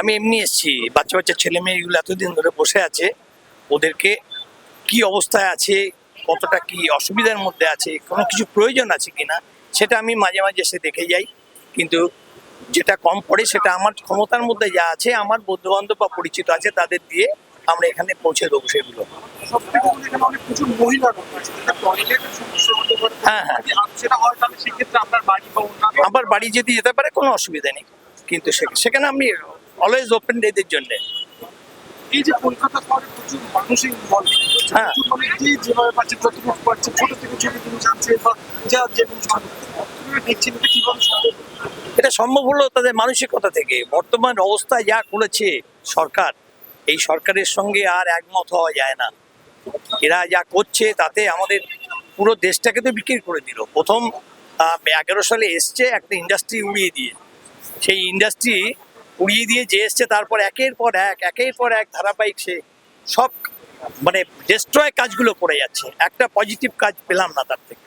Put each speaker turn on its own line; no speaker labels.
আমি এমনি এসেছি। বাচ্চা বাচ্চা ছেলে মেয়েগুলো এতদিন ধরে বসে আছে ওদেরকে কি অবস্থায় আছে কতটা কি অসুবিধার মধ্যে আছে কোনো কিছু প্রয়োজন আছে কিনা সেটা আমি মাঝে মাঝে এসে দেখে যাই। কিন্তু যেটা কম পড়ে সেটা আমার ক্ষমতার মধ্যে যা আছে আমার বন্ধু বান্ধব বা পরিচিত আছে তাদের দিয়ে আমরা এখানে পৌঁছে দেবো সেগুলো। হ্যাঁ, হ্যাঁ। আমার বাড়ি যদি যেতে পারে কোনো অসুবিধা নেই। কিন্তু সেখানে আমি অলওয়েজ ওপেন এদের জন্যে।
এই যে কলকাতা শহরে প্রচুর মানুষই ইনভলভ
হ্যাঁ।
প্রচুর যে যেভাবে পাচ্ছে যতটুকু পাচ্ছে ছোট থেকে ছোট জিনিস জানছে বা যা যে দেখছেন এটা কীভাবে সম্ভব?
এটা সম্ভব হলো তাদের মানসিকতা থেকে। বর্তমান অবস্থায় যা করেছে সরকার এই সরকারের সঙ্গে আর একমত হওয়া যায় না। এরা যা করছে তাতে আমাদের পুরো দেশটাকে তো বিক্রি করে দিল। প্রথম এগারো সালে এসছে একটা ইন্ডাস্ট্রি উড়িয়ে দিয়ে। সেই ইন্ডাস্ট্রি উড়িয়ে দিয়ে যে এসছে, তারপর একের পর এক, একের পর এক ধারাবাহিক সে সব মানে ডেস্ট্রয় কাজগুলো করে যাচ্ছে। একটা পজিটিভ কাজ পেলাম না তার থেকে।